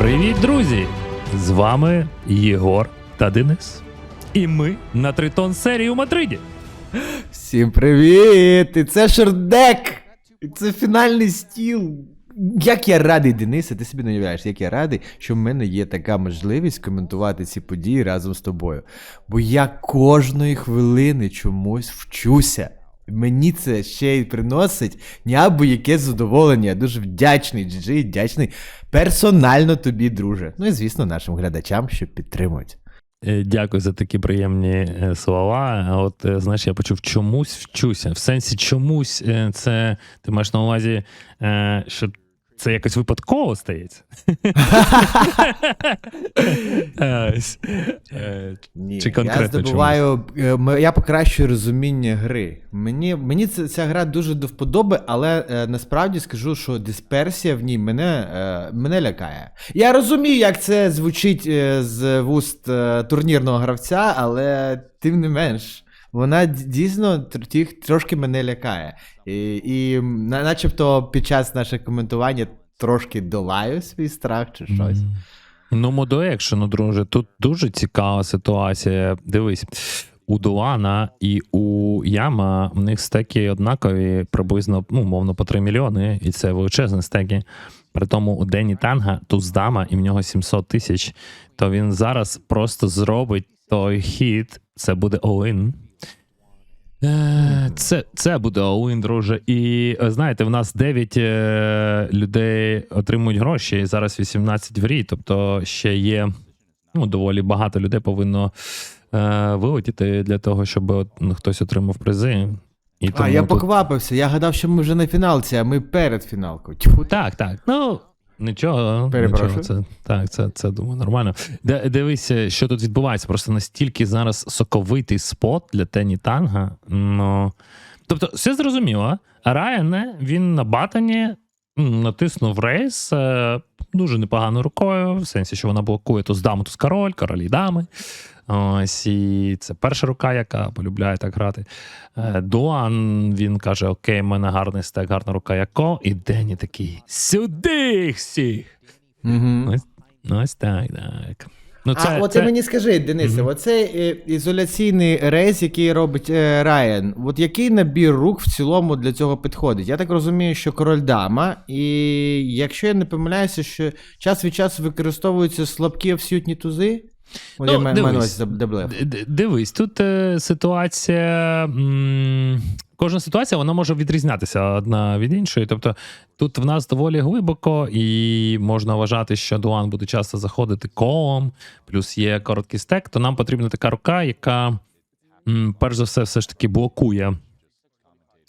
Привіт, друзі! З вами Єгор та Денис. І ми на тритон серії у Мадриді. Всім привіт! І це Шердек! І це фінальний стіл. Як я радий, Денисе, ти собі не уявляєш, як я радий, що в мене є така можливість коментувати ці події разом з тобою. Бо я кожної хвилини чомусь вчуся. Мені це ще й приносить неабияке яке задоволення. Дуже вдячний, Джиджи, вдячний персонально тобі, друже. Ну і звісно, нашим глядачам, що підтримують. Е, Дякую за такі приємні е, слова. От е, знаєш, я почув чомусь вчуся. В сенсі чомусь це ти маєш на увазі, що це якось випадково стається. Е, Ні, Чи конкретно я здобуваю, е, я покращую розуміння гри. Мені, мені це, ця гра дуже до вподоби, але е, насправді скажу, що дисперсія в ній мене, е, мене лякає. Я розумію, як це звучить е, з вуст турнірного гравця, але тим не менш. Вона дійсно ті- трошки мене лякає. І, і на- начебто під час нашого коментування трошки долаю свій страх чи щось. Ну, модо екшену, друже, тут дуже цікава ситуація. Дивись, у Дуана і у Яма в них стеки однакові, приблизно, ну, мовно, по 3 мільйони, і це величезні стеки. При тому у Дені Танга туз дама, і в нього 700 тисяч, то він зараз просто зробить той хід, це буде all-in. Е, Це, це буде all-in, друже. І е, знаєте, в нас 9 е, людей отримують гроші, і зараз 18 в рій. Тобто ще є ну, доволі багато людей повинно е, вилетіти для того, щоб от, ну, хтось отримав призи. І А, я тут- поквапився. Я гадав, що ми вже на фіналці, а ми перед фіналкою. Тьфу. Так, так. Ну. Нічого, нічого, це так, це, це думаю, нормально. Д- Дивися, що тут відбувається. Просто настільки зараз соковитий спот для Тені Танга. Ну тобто, все зрозуміло. Райане він на батані натиснув рейс е, дуже непоганою рукою, в сенсі, що вона блокує то з даму, то з король, королі дами. Ось і це перша рука, яка полюбляє так грати. Е, Дуан він каже: Окей, в мене гарний стек, гарна рука яко. І Дені такий: Сюди їх всіх! Угу. Ось, ось так, так. Ну, а оце мені скажи, Денисе, оцей оце ізоляційний рейс, який робить е, Райан, от який набір рук в цілому для цього підходить? Я так розумію, що король дама, і якщо я не помиляюся, що час від часу використовуються слабкі всютні тузи. Ну, я дивись. на увазі деблеф. Д- д- Дивись, тут е, ситуація. м, Кожна ситуація вона може відрізнятися одна від іншої. Тобто тут в нас доволі глибоко, і можна вважати, що Дуан буде часто заходити колом, плюс є короткий стек, то нам потрібна така рука, яка, м, перш за все, все ж таки блокує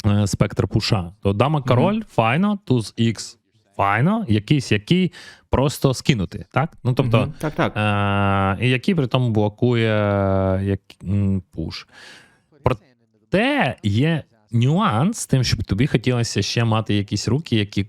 е, спектр пуша. То дама король, файно, туз X, файно, якийсь який просто скинути. Так? Ну тобто. Мгм. Так, так. Е, і який при тому блокує як, м, пуш. Проте є нюанс з тим, щоб тобі хотілося ще мати якісь руки, які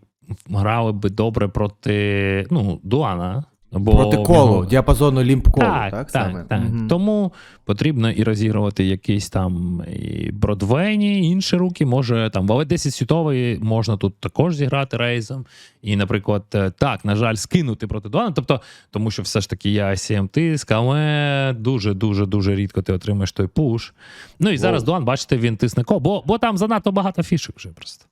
грали би добре проти ну, Дуана. Бо Проти колу, нього- діапазону лімп колу, так, так? так, саме? так. Мгм. Тому потрібно і розігрувати якісь там і Бродвейні, інші руки. Може там Валет 10 світовий можна тут також зіграти рейзом. І, наприклад, е, так, на жаль, скинути проти Дуана. Тобто, тому що все ж таки є ICM тиск, але дуже дуже дуже рідко ти отримаєш той пуш. Ну і зараз Воу. Дуан, бачите, він тисне ко, бо, бо там занадто багато фішок вже просто.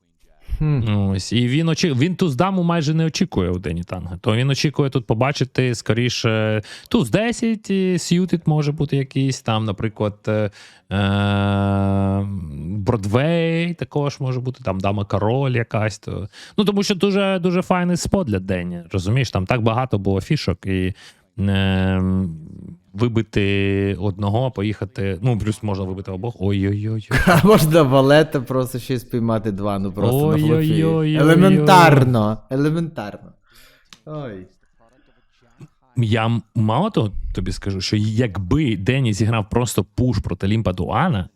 Хм. Ось, і він очі... він туз даму майже не очікує у Дені Танга. То він очікує тут побачити скоріше туз 10, і сьютит може бути якийсь там, наприклад, е... е, Бродвей також може бути, там дама король якась. То... Ну тому що дуже дуже файний спот для Дені. Розумієш, там так багато було фішок і. Е, вибити одного, поїхати. Ну, плюс можна вибити обох. Ой-ой-ой. А можна валета просто ще спіймати два, ну просто на флопі. Ой-ой-ой-ой-ой. Елементарно. Елементарно. Ой. Я мало того тобі скажу, що якби Дені зіграв просто пуш проти Лімпа Дуана,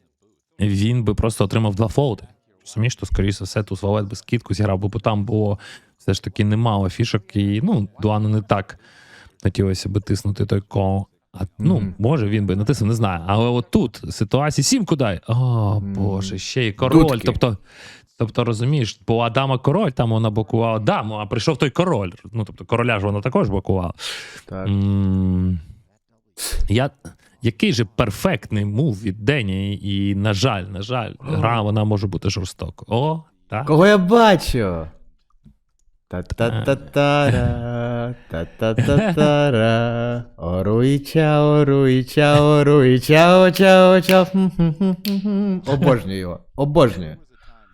він би просто отримав два фолди. Розумієш, то скоріше все, тут Валет би скидку зіграв, бо там було все ж таки немало фішок, і ну, Дуану не так хотілося би тиснути той кол. А, ну, Мгм. може, він би натиснув, не знаю. Але от тут ситуація сімку дай. О. Боже, ще й король. Дудки. Тобто Тобто, розумієш, бо Адама король, там вона блокувала даму, а прийшов той король. Ну, тобто, короля ж вона також блокувала. Так. Я, який же перфектний мув від Дені, і, на жаль, на жаль, гра вона може бути жорстока. О, так. Кого я бачу? Та-та-та-тара, та-та-та-тара. Оруй чао, оруй чао, оруй чао, чао, чао. Обожнюю його. Обожнюю.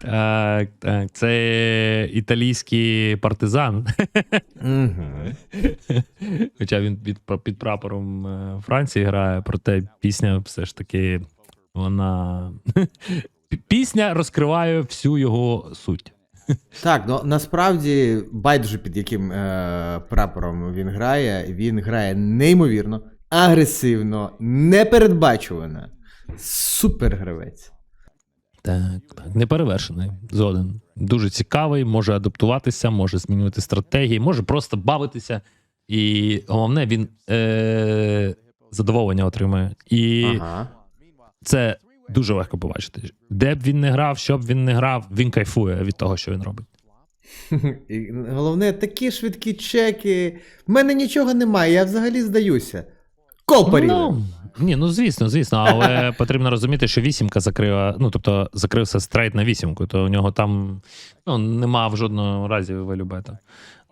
Так, так. Це італійський партизан. Хоча він під, під прапором е, Франції грає, проте пісня все ж таки вона. Пісня розкриває всю його суть. Так, ну насправді байдуже під яким е, прапором він грає. Він грає неймовірно, агресивно, непередбачувано. Супер гравець. Так, так, неперевершений. Згоден. Дуже цікавий, може адаптуватися, може змінювати стратегії, може просто бавитися. І головне, він е- задоволення отримує. І Ага. це дуже легко побачити. Де б він не грав, що б він не грав, він кайфує від того, що він робить. І головне, такі швидкі чеки. В мене нічого немає, я взагалі здаюся. Копарі! паріли. Ну, ні, ну звісно, звісно, але потрібно розуміти, що вісімка закрила, ну тобто закрився стрейт на вісімку, то у нього там ну, нема в жодному разі валюбета.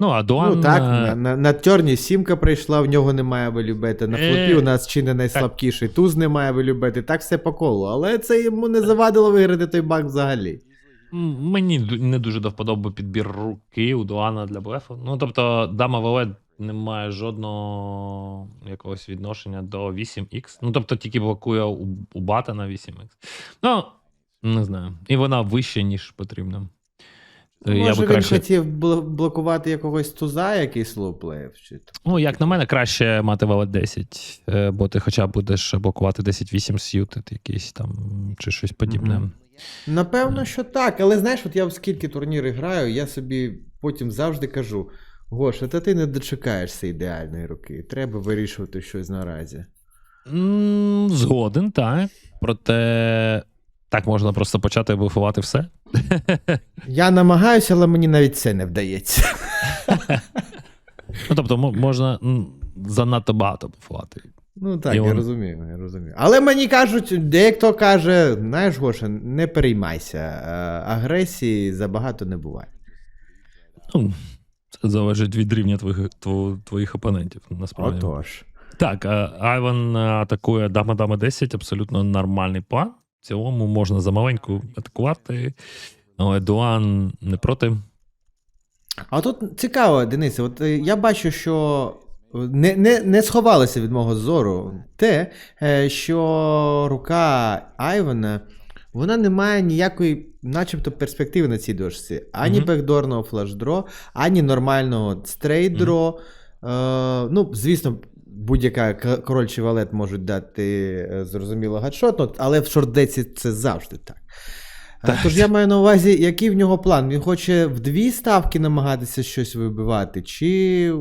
Ну, а Дуан. Ну так, е, на, на, на тьорні сімка прийшла, в нього немає валюбети. На Е. флопі у нас чи не найслабкіший, туз немає валюбети, так все по колу. Але це йому не завадило виграти той бак взагалі. мені не дуже до вподоби підбір руки у Дуана для блефу. Ну, тобто, дама Валет не має жодного якогось відношення до 8Х. Ну, тобто, тільки блокує у, у бата на 8Х. Ну, не знаю. І вона вище, ніж потрібно. То я би він краще... хотів бл- блокувати якогось туза, який слоуплеїв? Чи... Ну, як на мене, краще мати валет 10, е, бо ти хоча б будеш блокувати 10-8 сьютед якийсь там чи щось подібне. Мгм. Напевно, що так. Але знаєш, от я в скільки турніри граю, я собі потім завжди кажу: Гоша, та ти не дочекаєшся ідеальної руки. Треба вирішувати щось наразі. Згоден, так. Проте так можна просто почати буфувати все. Я намагаюся, але мені навіть це не вдається. Ну, тобто, можна занадто багато буфувати. Ну так, І я он- розумію, я розумію. Але мені кажуть, дехто каже: знаєш, Гоша, не переймайся, е, агресії забагато не буває. Ну, це залежить від рівня твоїх, твоїх опонентів, насправді. Отож. Так, е, Айван е, атакує дама дама 10, абсолютно нормальний план. В цілому можна за маленьку атакувати. Але Дуан не проти. А тут цікаво, Денисе, от е, я бачу, що не, не, не сховалося від мого зору те, що рука Айвана, вона не має ніякої, начебто, перспективи на цій дошці. Ані Мгм. бекдорного флешдро, ані нормального стрейдро. Е, ну, звісно, будь-яка король чи валет можуть дати е, зрозуміло гадшот, але в шордеці це завжди так. Е, Так. Тож я маю на увазі, який в нього план? Він хоче в дві ставки намагатися щось вибивати, чи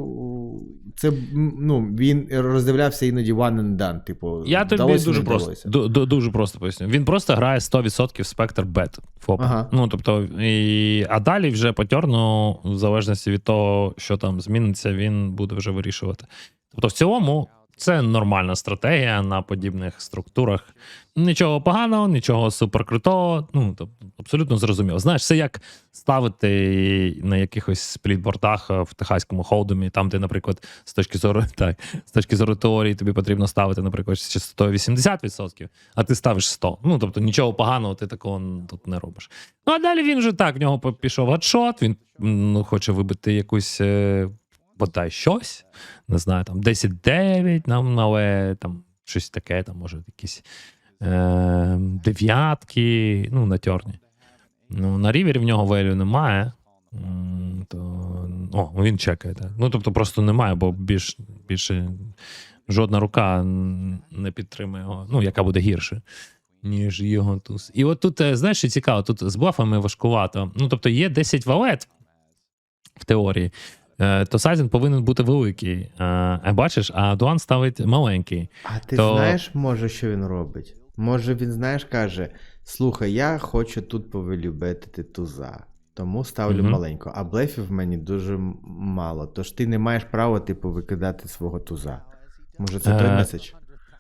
це ну, він роздивлявся іноді one and done, типу, Я тобі дуже просто, дуже просто поясню. Він просто грає 100% спектр бет ФОПа. Ага. Ну, тобто, і, а далі вже по тьорну, в залежності від того, що там зміниться, він буде вже вирішувати. Тобто, в цілому, це нормальна стратегія на подібних структурах. Нічого поганого, нічого суперкрутого. Ну, тобто, абсолютно зрозуміло. Знаєш, це як ставити на якихось сплітбортах в техаському холдумі, там, де, наприклад, з точки зору так, з точки зору теорії тобі потрібно ставити, наприклад, частотою 80%, а ти ставиш 100. Ну, тобто нічого поганого ти такого тут не робиш. Ну, а далі він вже так, в нього пішов гадшот, він ну, хоче вибити якусь. Бодай щось, не знаю, там 10-9, нам, але там щось таке, там може якісь е, дев'ятки, ну, на тьорні. Ну, на рівері в нього велю немає. То, о, він чекає. Так. Ну, тобто просто немає, бо більш, більше жодна рука не підтримує його, ну, яка буде гірше, ніж його туз. І от тут, е, знаєш, що цікаво, тут з блафами важкувато. Ну, тобто є 10 валет в теорії, то сайзинг повинен бути великий. Е, А бачиш, а Дуан ставить маленький. А ти то- знаєш, може, що він робить? Може, він, знаєш, каже: Слухай, я хочу тут повелюбити туза. Тому ставлю Мгм. маленько, а блефів в мені дуже мало. Тож ти не маєш права, типу, викидати свого туза. Може, це той Е, меседж?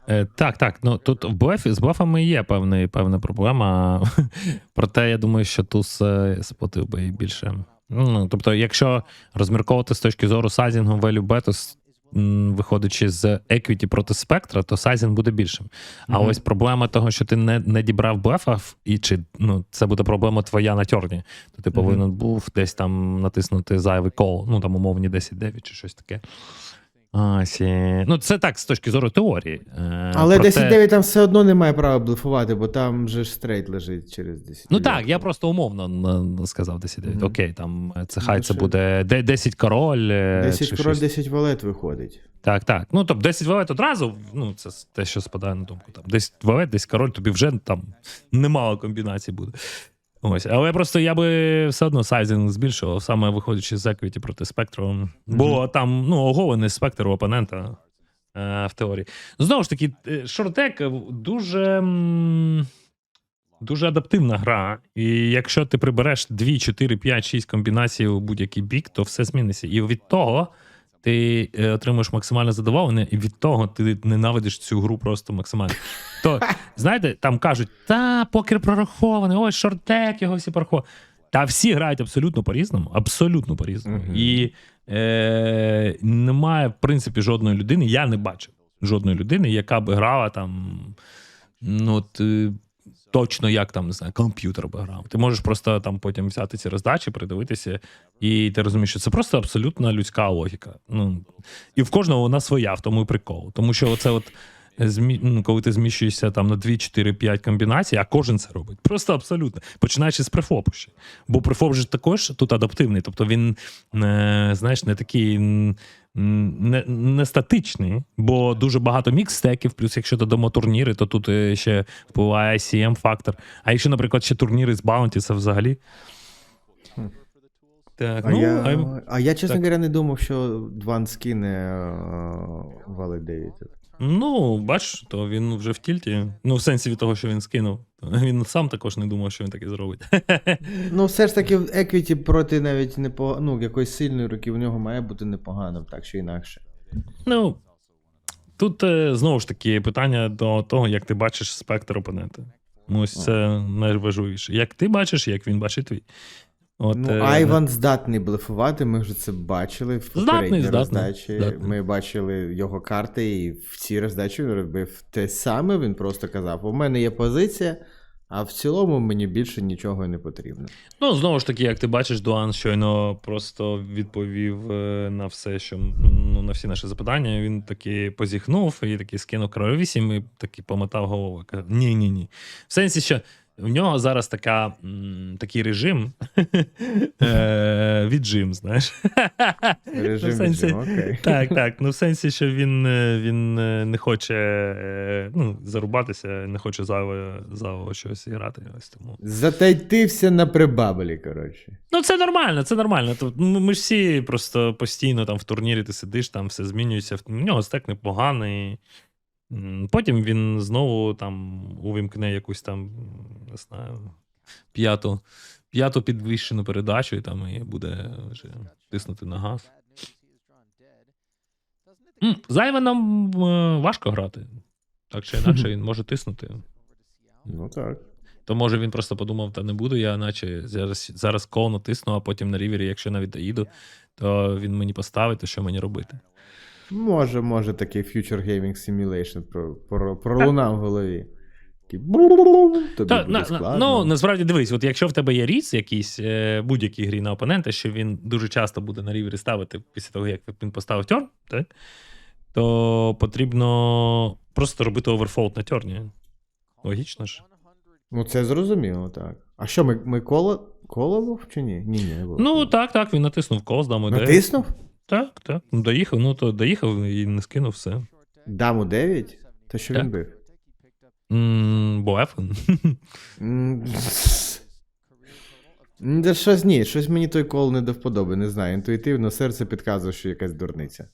Е, так, так. Ну тут в блефі, з блефами є певний, певна проблема. Проте я думаю, що туз е, сплатив би більше. Ну, тобто, якщо розмірковувати з точки зору сайзінгу value bet, виходячи з equity проти спектра, то сайзінг буде більшим. А Мгм. ось проблема того, що ти не, не дібрав блефа, і чи ну, це буде проблема твоя на тьорні, то ти Мгм. повинен був десь там натиснути зайвий кол, ну там умовні 10-9 чи щось таке. Ось, ну, це так з точки зору теорії. Е, Але проте- 10-9 там все одно не має права блефувати, бо там же ж стрейт лежить через 10. Ну так, я просто умовно н- н- сказав 10 Мгм. Окей, там е, це Ну, хай це ще- буде де- 10 король. е, 10 чи король, щось. 10 валет виходить. Так, так. Ну, тобто 10 валет одразу, ну, це с- те, що спадає на думку. Там 10 валет, 10 король, тобі вже там немало комбінацій буде. Ось. Але просто я би все одно сайзинг збільшував, саме виходячи з еквіті проти спектру. Бо там ну, оголений спектр у опонента е, в теорії. Знову ж таки, шортек дуже. Дуже адаптивна гра, і якщо ти прибереш 2, 4, 5, 6 комбінацій у будь-який бік, то все зміниться. І від того ти е, отримуєш максимальне задоволення, і від того ти ненавидиш цю гру просто максимально. То знаєте, там кажуть, та покер прорахований, ось шортек, його всі прораховані. Та всі грають абсолютно по-різному, абсолютно по-різному. Мгм. І е, немає, в принципі, жодної людини, я не бачив жодної людини, яка би грала там. Ну, от, е, точно як там, не знаю, комп'ютер би грав. Ти можеш просто там потім взяти ці роздачі, придивитися, і ти розумієш, що це просто абсолютно людська логіка. Ну, і в кожного вона своя, в тому і прикол. Тому що оце от. Змі... ну, коли ти зміщуєшся там на 2, 4, 5 комбінацій, а кожен це робить. Просто абсолютно. Починаючи з префопу ще. Бо префоп же також тут адаптивний. Тобто він, е, знаєш, не такий не, не статичний, бо дуже багато мікстеків, плюс якщо додамо турніри, то тут е, ще впливає ICM фактор. А якщо, наприклад, ще турніри з Баунті, це взагалі. Так, А, ну, я, а- а я, чесно так. говоря, не думав, що Дван скине валидейтед. Ну, бач, то він вже в тільті. Ну, в сенсі від того, що він скинув. Він сам також не думав, що він таке зробить. Ну, все ж таки, в Еквіті проти навіть непо... ну, якоїсь сильної руки в нього має бути непогано, так чи інакше. Ну, тут е, знову ж таки питання до того, як ти бачиш спектр опонента. Ну, Ось це найважливіше. Як ти бачиш, як він бачить твій. От, Ну, е, Айван здатний блефувати, ми вже це бачили в попередній здатний, роздачі. здатний. Ми бачили його карти, і в цій роздачі він робив те саме. Він просто казав: у мене є позиція, а в цілому мені більше нічого не потрібно. Ну, знову ж таки, як ти бачиш, Дуан щойно просто відповів е, на все, що ну, на всі наші запитання. Він таки позіхнув і таки скинув король 8 і таки помотав голову. Каже: ні, ні, ні. В сенсі, що в нього зараз така, такий режим е, віджим, знаєш. Режим, Ну, сенсі- окей. Так, так. Ну, в сенсі, що він, е, він е, не хоче ну, зарубатися, не хоче зайво, щось грати. Ось тому. Затайтився на прибаблі, коротше. Ну, це нормально, це нормально. Тобто, ну, ми ж всі просто постійно там в турнірі ти сидиш, там все змінюється. В нього стек непоганий. Потім він знову там увімкне якусь там, не знаю, п'яту, п'яту підвищену передачу, і там і буде вже тиснути на газ. М, Зайве нам е, важко грати. Так чи інакше він може тиснути. Ну так. То може він просто подумав, та не буду я, наче зараз, зараз кол натисну, а потім на рівері, якщо навіть доїду, то він мені поставить, то що мені робити. Може, може такий Future Gaming Simulation про, про, пролунав в голові. Тобі Та, буде складно. ну, насправді дивись, от якщо в тебе є ріц якийсь е, будь-якій грі на опонента, що він дуже часто буде на рівері ставити після того, як він поставив тьорн, так? то потрібно просто робити оверфолд на тьорні. Логічно ж. Ну, це зрозуміло, так. А що, ми, ми коло, коло був чи ні? Ні, ні, не було. Ну так, так, він натиснув кол, з дамою 9. Натиснув? Так, так. Ну, доїхав, ну то доїхав і не скинув все. Даму 9? То що Так. він бив? М, Бо М, М, Да щось ні, щось мені той кол не до вподоби, не знаю. Інтуїтивно серце підказує, що якась дурниця.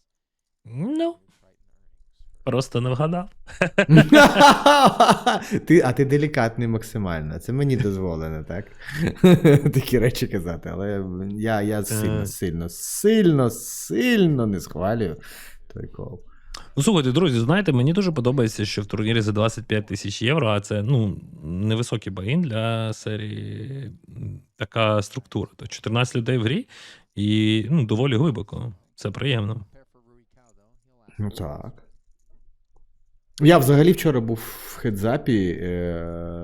Ну. Просто не вгадав. ти, а ти делікатний максимально. Це мені дозволено, так? Такі речі казати, але я, я сильно, сильно, сильно, сильно не схвалюю той кол. Ну, слухайте, друзі, знаєте, мені дуже подобається, що в турнірі за 25 тисяч євро, а це ну, невисокий багін для серії така структура. То 14 людей в грі і ну, доволі глибоко. Це приємно. Ну так. Я взагалі вчора був в хедзапі е,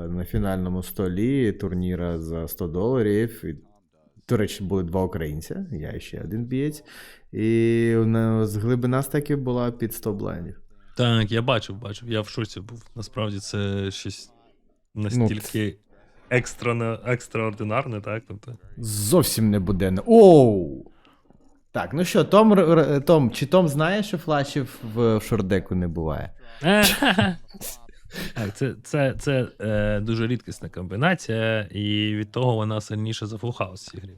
на фінальному столі турніра за 100 доларів. І, до речі, були два українця, я і ще один бієць. І на- з глибина стеків була під 100 блайндів. Так, я бачив, бачив. Я в шоці був. Насправді це щось настільки екстра, екстраординарне, так? Тобто. Зовсім не буденно. Оу! Так, ну що, Том, Том, чи Том знає, що флашів в, шордеку не буває? Так, це, це, це е, дуже рідкісна комбінація, і від того вона сильніша за грі.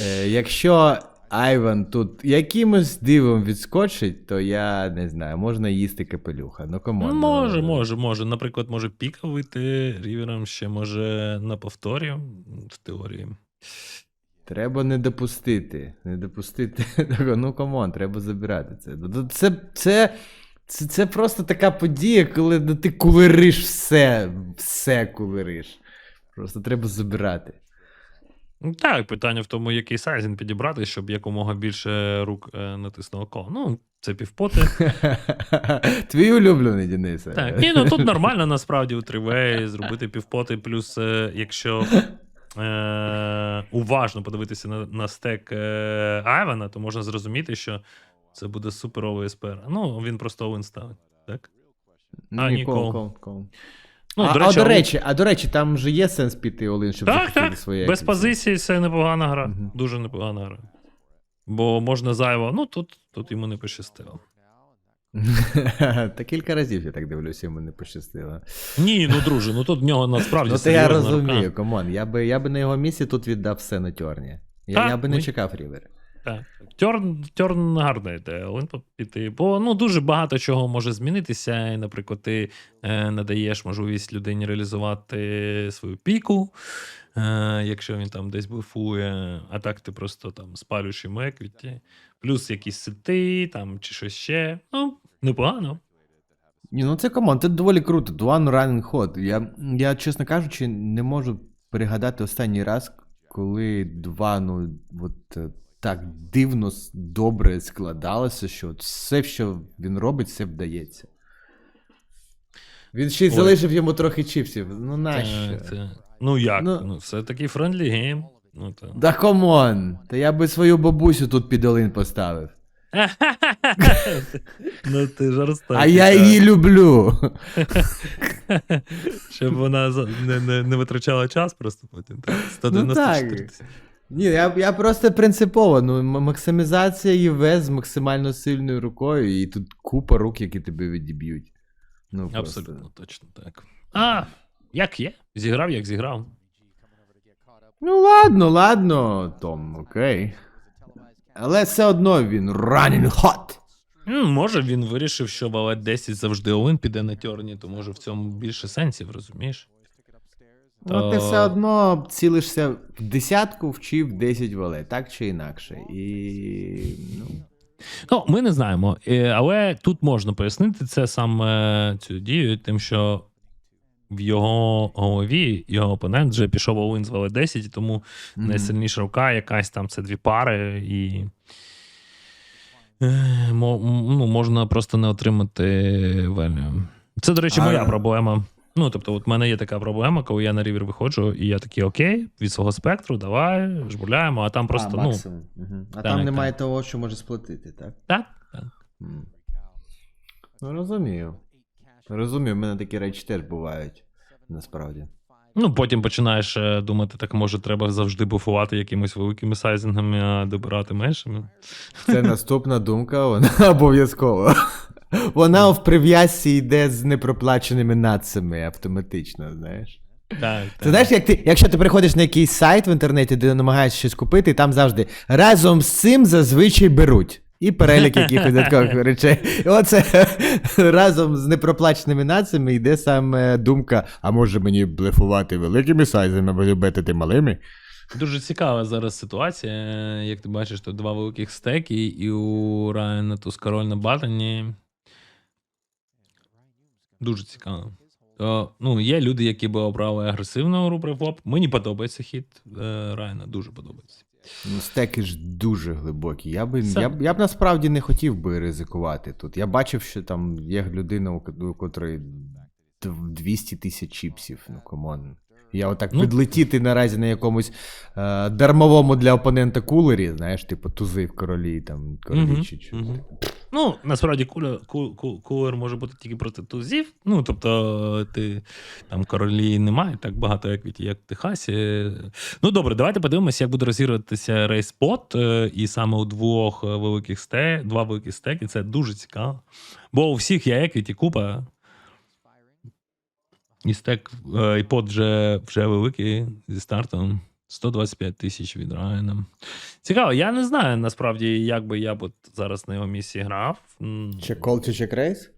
Е, якщо Айван тут якимось дивом відскочить, то я не знаю, можна їсти капелюха. Ну кому? Ну, може, може, може. Наприклад, може піка вийти рівером, ще може на повторі в теорії. Треба не допустити. Не допустити. Ну камон, треба забирати це. Ну, Це, це, це, це просто така подія, коли ну, ти кулериш все, все кулериш. Просто треба забирати. Ну, Так, питання в тому, який сайзінг підібрати, щоб якомога більше рук е, натиснуло коло. Ну, це півпоти. Твій улюблений, Денисе. Так, ні, ну тут нормально насправді у тривей зробити півпоти, плюс е, якщо е, уважно подивитися на, на стек е, Айвана, то можна зрозуміти, що це буде суперовий СПР. Ну, він просто Оуен ставить, так? А, ні, кол, кол. кол. Ну, а, до а, речі, до речі, а до речі, там же є сенс піти Олин, щоб Так, так. своє. Без позиції це непогана гра. Мгм. Дуже непогана гра. Бо можна зайво. Ну, тут, тут йому не пощастило. Та кілька разів, я так дивлюся, йому не пощастило. Ні, ну друже, ну тут в нього насправді. Ну, то я розумію, рука. камон. Я би, я би на його місці тут віддав все на Тьорні. Я, Так, я би не ми- чекав рівери. Так. Терн, терн гарна ідея, піти. Бо ну, дуже багато чого може змінитися. І, наприклад, ти е, надаєш можливість людині реалізувати свою піку, е, якщо він там десь буфує, а так ти просто там спалюєш йому еквіті, плюс якісь сети там, чи щось ще. Ну, непогано. Ні, ну це команд, це доволі круто. One running hot. Я, я, чесно кажучи, не можу пригадати останній раз, коли два, ну, от е, так дивно, добре складалося, що от все, що він робить, все вдається. Він ще й залишив йому трохи чіпсів. Ну нащо? Так, так. Ну як? Ну- Ну, все таки френдлі гейм. Ну, та. Да камон! Та я би свою бабусю тут під Олин поставив. ну ти жорстокий. А я її люблю. Щоб вона не, не, не витрачала час просто потім. Так? Ну так. Ні, я, я просто принципово. Ну, максимізація ЄВ з максимально сильною рукою, і тут купа рук, які тебе відіб'ють. Ну, просто. Абсолютно точно так. А, як є? Зіграв, як зіграв. Ну, ладно, ладно, Том, окей. Але все одно він running hot. М, може, він вирішив, що валет 10 завжди Олин піде на тьорні, то може в цьому більше сенсів, розумієш? Ну, ти все одно цілишся в десятку, вчив 10 вале, так чи інакше. І. Ну, Ну, ми не знаємо, Е, але тут можна пояснити це саме цю дію, тим, що в його голові його опонент вже пішов Олин з валет 10, і тому мгм. найсильніша рука, якась там це дві пари, і е, ну, можна просто не отримати велю. Це, до речі, моя А- проблема. Ну, тобто, от в мене є така проблема, коли я на рівер виходжу, і я такий окей, від свого спектру, давай, жбуляємо, а там просто, а, ну. Мгм. А там немає так. того, що може сплатити, так? так, так. М. Ну, розумію. Розумію, в мене такі речі теж бувають, насправді. Ну, потім починаєш е, думати, так може треба завжди буфувати якимись великими сайзингами, а добирати меншими. Це наступна думка, вона обов'язково. Вона в прив'язці йде з непроплаченими нацами автоматично, знаєш. Так, Ти знаєш, як ти, якщо ти приходиш на якийсь сайт в інтернеті, де намагаєшся щось купити, і там завжди разом з цим зазвичай беруть. І перелік якихось додаткових речей. І оце разом з непроплаченими націями йде саме думка: а може мені блефувати великими сайзами, або любити малими? Дуже цікава зараз ситуація. Як ти бачиш, тут два великих стеки, і у Райана Тускароль на Батані. Дуже цікаво. То, ну, є люди, які би обрали агресивну гру префлоп. Мені подобається хід е, Райана, дуже подобається. Ну, стеки ж дуже глибокі. Я Це- я, б- я б насправді не хотів би ризикувати тут. Я бачив, що там є людина, у ко- котрої дв- 200 тисяч чіпсів. Ну, камон. Я отак Ну. підлетіти наразі на якомусь е, дармовому для опонента кулері, знаєш, типу тузи в королі, там, королі Мгм, чи що. мгм. Ну, насправді куля, ку, ку, кулер може бути тільки проти тузів. Ну, тобто, ти там королі немає так багато, як від як в Техасі. Ну, добре, давайте подивимося, як буде розігруватися рейспот. е, І саме у двох е, великих сте, два великих стеки. Це дуже цікаво. Бо у всіх є еквіті купа. І стек, е, і под вже, вже великий зі стартом. 125 тисяч від Райана. Цікаво, я не знаю насправді, як би я б зараз на його місці грав. Чи кол, чи чек рейс?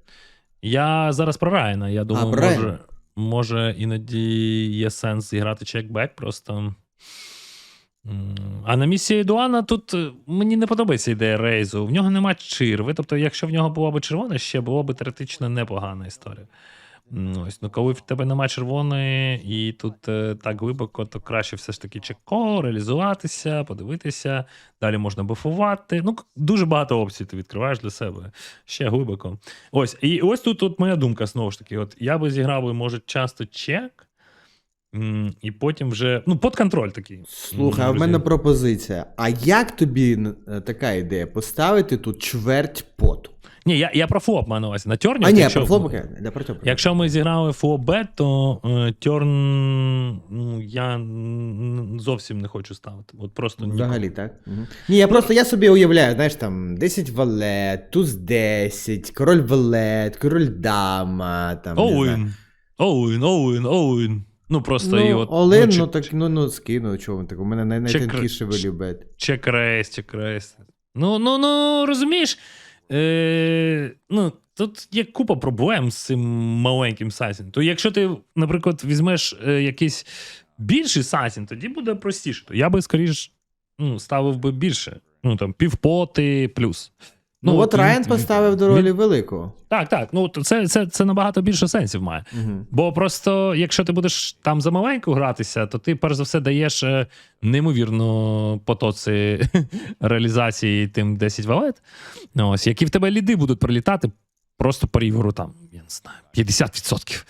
Я зараз про Райана. Я думаю, про Райана. може, може іноді є сенс зіграти чекбек просто. А на місці Едуана тут е, мені не подобається ідея рейзу. В нього нема чирви. Тобто, якщо в нього була б червона, ще було б теоретично непогана історія. Ось, ну коли в тебе нема червоної, і тут е, так глибоко, то краще все ж таки чеко, реалізуватися, подивитися. Далі можна буфувати. Ну, дуже багато опцій ти відкриваєш для себе ще глибоко. Ось, і ось тут, тут моя думка знову ж таки. От я би зіграв би, може, часто чек, і потім вже. Ну, под контроль такий. Слухай, а в мене пропозиція. А як тобі е, така ідея поставити тут чверть поту? Ні, я, я про флоп маю на увазі. На тьорні. А ні, якщо- про флоп окей, да, про тьоп. Якщо ми зіграли флоп бет, то е, тьорн ну, я зовсім не хочу ставити. От просто. Взагалі, так? Угу. Ні, я просто я собі уявляю, знаєш, там 10 валет, туз 10, король валет, король дама, там. Оуін. Оуін, Оуін, Оуін. Ну просто і Ну, от. Олен, ну, ну, так, ну, ну, скину, чого так, у мене най- Чек- найтонкіше вилюбет. Чек рейс. Ну, ну, ну, розумієш. Е, ну, тут є купа проблем з цим маленьким сайзом. То якщо ти, наприклад, візьмеш е, якийсь більший сайзін, тоді буде простіше. То я би скоріш ну, ставив би більше. Ну, там, півпоти плюс. Ну, от він- Райан він- поставив до він- ролі великого. Так, так. Ну, це, це, це набагато більше сенсів має. Угу. Бо просто, якщо ти будеш там за маленьку гратися, то ти, перш за все, даєш е, неймовірно потоці реалізації тим 10 валет, ось, які в тебе ліди будуть прилітати просто по ріверу там, я не знаю, 50%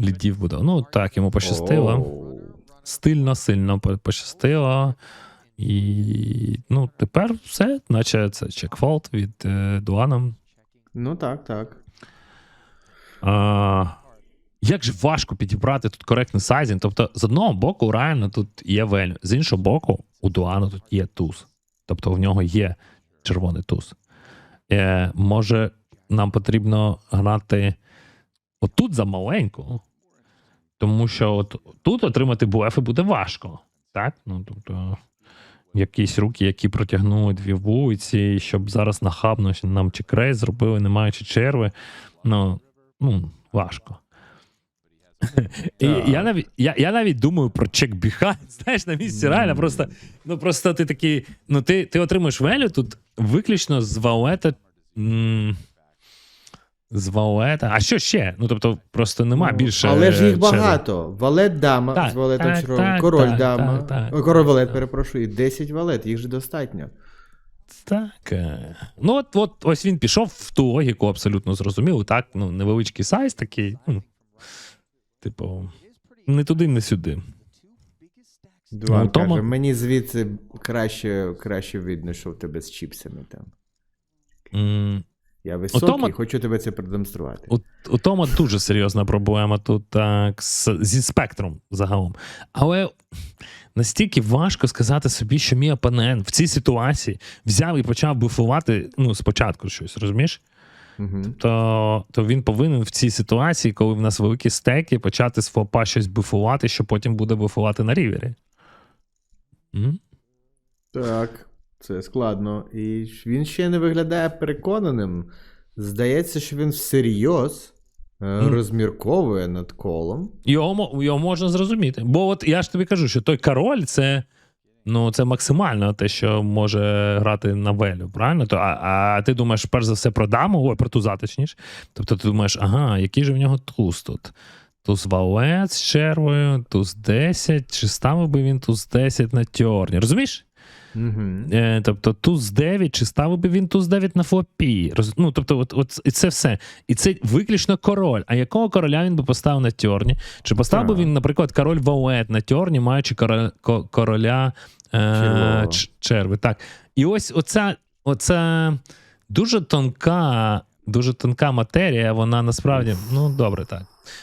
лідів буде. Ну, так, йому пощастило. Стильно, сильно пощастило. І ну, тепер все, наче це чекфолт від е, Дуана. Ну так, так. А, як же важко підібрати тут коректний сайзінг. Тобто, з одного боку, реально тут є вель, з іншого боку, у Дуану тут є туз. Тобто в нього є червоний туз. Е, може, нам потрібно грати отут за маленьку, тому що от тут отримати буефи буде важко. Так? Ну, тобто, якісь руки, які протягнули дві вулиці, щоб зараз нахабно нам чекрейс зробили, не маючи черви. Ну, ну, важко. І я навіть, я, я навіть думаю про чек біхайн. Знаєш, на місці реально просто. Ну просто ти такий. Ну, ти, ти отримуєш велю тут виключно з валета. З валета. А що ще? Ну, тобто, просто нема Ну, більше. Але ж їх багато. Валет дама Так, з валетом так, червоним, так, король так, дама. так, так. Ой, король валет, Так. перепрошую, і 10 валет, їх же достатньо. Так. Ну, от, от ось він пішов в ту логіку абсолютно зрозуміло. Так, ну, невеличкий сайз такий. Ну, типу, не туди, не сюди. Дуан Ну, каже, мені звідси краще, краще видно, що в тебе з чіпсами там. М, Я високий, Тома- хочу тебе це продемонструвати. У, у Тома дуже серйозна проблема тут так, з, зі спектром загалом. Але настільки важко сказати собі, що мій опонент в цій ситуації взяв і почав буфувати ну, спочатку щось, розумієш? Угу. То, то він повинен в цій ситуації, коли в нас великі стеки, почати з флопа щось буфувати, що потім буде буфувати на рівері. М? Так. Це складно. І він ще не виглядає переконаним. Здається, що він всерйоз е, розмірковує над колом. Його, його можна зрозуміти. Бо от я ж тобі кажу, що той король це. Ну, це максимально те, що може грати на велю, правильно? То, а, а ти думаєш, перш за все, про даму, ой, про туза, точніше. Тобто ти думаєш, ага, який же в нього туз тут? Туз валет з червою, туз 10, чи ставив би він туз 10 на тьорні. Розумієш? Угу. Е, тобто туз 9, чи ставив би він туз 9 на флопі. Роз, ну, тобто, от, от, і це все. І це виключно король. А якого короля він би поставив на тьорні? Чи поставив би він, наприклад, король Ваует на тьорні, маючи короля, короля е, ч- черви? Так. І ось оця, оця дуже тонка, дуже тонка матерія, вона насправді, ну, добре, так.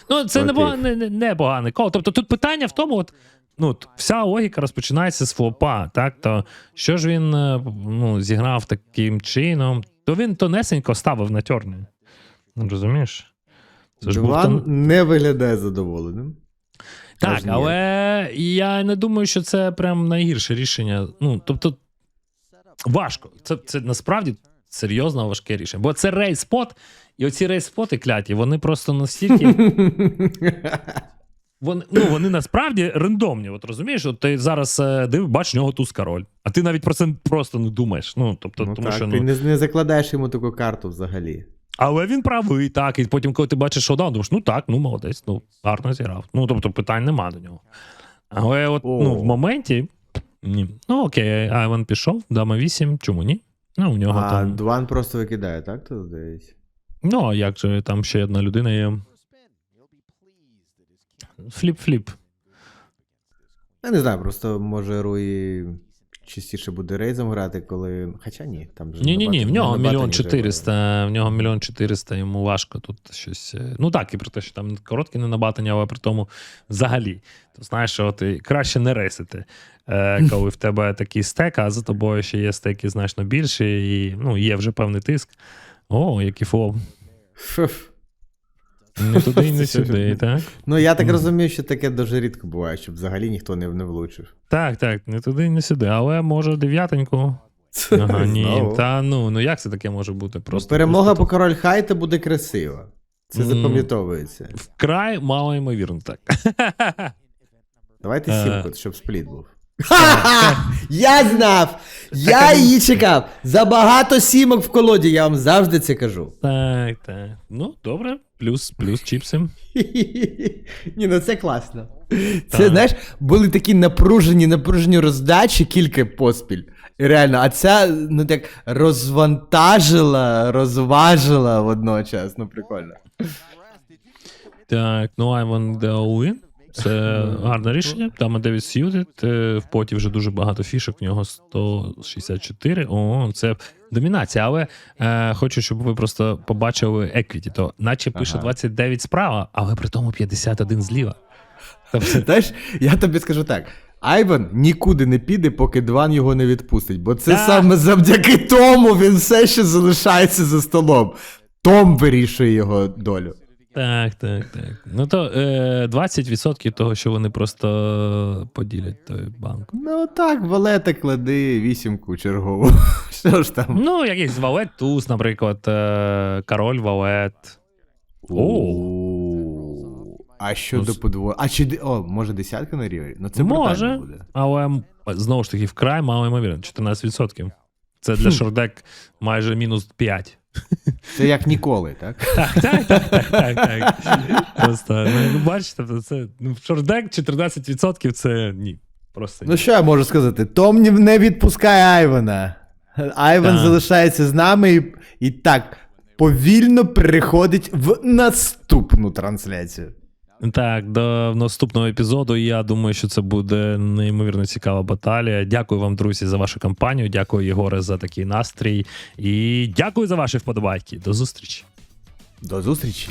Ну, це Окей. непоганий не, не, непоганий кол. Тобто тут питання в тому, от, ну, вся логіка розпочинається з флопа, так? То що ж він е, ну, зіграв таким чином, то він тонесенько ставив на тьорні. Ну, Розумієш? Це ж був Іван тон... не виглядає задоволеним. Так, ніяк. але я не думаю, що це прям найгірше рішення. Ну, тобто, важко. Це, це насправді серйозно важке рішення. Бо це рейспот, і оці рейспоти кляті, вони просто настільки. Вони, ну, вони насправді рандомні. От розумієш, от ти зараз е, див, бачиш, в нього туз король. А ти навіть про це просто не думаєш. Ну, тобто, ну, тому так, що, ти ну, не, не закладаєш йому таку карту взагалі. але він правий, так. І потім, коли ти бачиш шоудаун, думаєш, ну так, ну молодець, ну гарно зіграв. Ну, тобто, питань нема до нього. Але от О. ну, в моменті. Ні. Ну, окей, Айван пішов, дама 8, чому ні? Ну, у нього А там. Дван просто викидає, так? То здається. Ну, а як же там ще одна людина є. Фліп-фліп. Я не знаю, просто може Руї частіше буде рейзом грати, коли. Хоча ні, там же. Ні, ні, ні, в нього мільйон ніже чотириста, в нього мільйон чотириста, йому важко тут щось. е, Ну так, і про те, що там короткі не набатані, але при тому взагалі. То знаєш, що ти краще не ресити, е, коли в тебе такий стек, а за тобою ще є стеки значно більші, і ну, є вже певний тиск. О, який фол. Не туди, не сюди, так? Ну, я так розумію, що таке дуже рідко буває, щоб взагалі ніхто не, не влучив. Так, так, не туди, не сюди, але може дев'ятеньку. Ага, ні. Та ну, ну як це таке може бути? Просто Перемога просто по король Хайта буде красива. Це запам'ятовується. Вкрай мало ймовірно, так. Давайте Е. сімку, щоб спліт був. Ха-ха! Я знав! Я її чекав! Забагато сімок в колоді, я вам завжди це кажу. Так, так. Ну, добре, плюс, плюс чіпси. Ні, ну це класно. Це, Так. знаєш, були такі напружені, напружені роздачі кілька поспіль. І реально, а ця, ну так, розвантажила, розважила водночас. Ну, прикольно. Так, ну Айван Деуін. Це гарне рішення. Там 9 сьюдед. В поті вже дуже багато фішок, в нього 164. О, це домінація. Але е, хочу, щоб ви просто побачили еквіті. То наче пише Ага. 29 справа, але при тому 51 зліва. Тобто, Знаєш, я тобі скажу так. Айван нікуди не піде, поки Дван його не відпустить, бо це Так. саме завдяки тому він все ще залишається за столом. Том вирішує його долю. Так, так, так. Ну то е, 20% того, що вони просто поділять той банк. Ну так, валета клади вісімку чергову. Що ж там? Ну, якийсь валет туз, наприклад, е, король валет. О. А що Ну, до подвоєння? А чи о, може десятка на рівні? Ну це Може, буде. але знову ж таки, вкрай мало ймовірно, 14%. Це для шордек майже мінус 5. Це як ніколи, так? Так, так, так, так, так, так. Просто, ну, бачите, то це ну, шордек 14% це ні. Просто ні. Ну що я можу сказати? Том ні- не відпускає Айвана. Айван Так. залишається з нами і, і так повільно переходить в наступну трансляцію. Так, до наступного епізоду. Я думаю, що це буде неймовірно цікава баталія. Дякую вам, друзі, за вашу кампанію. Дякую, Єгоре, за такий настрій. І дякую за ваші вподобайки. До зустрічі. До зустрічі!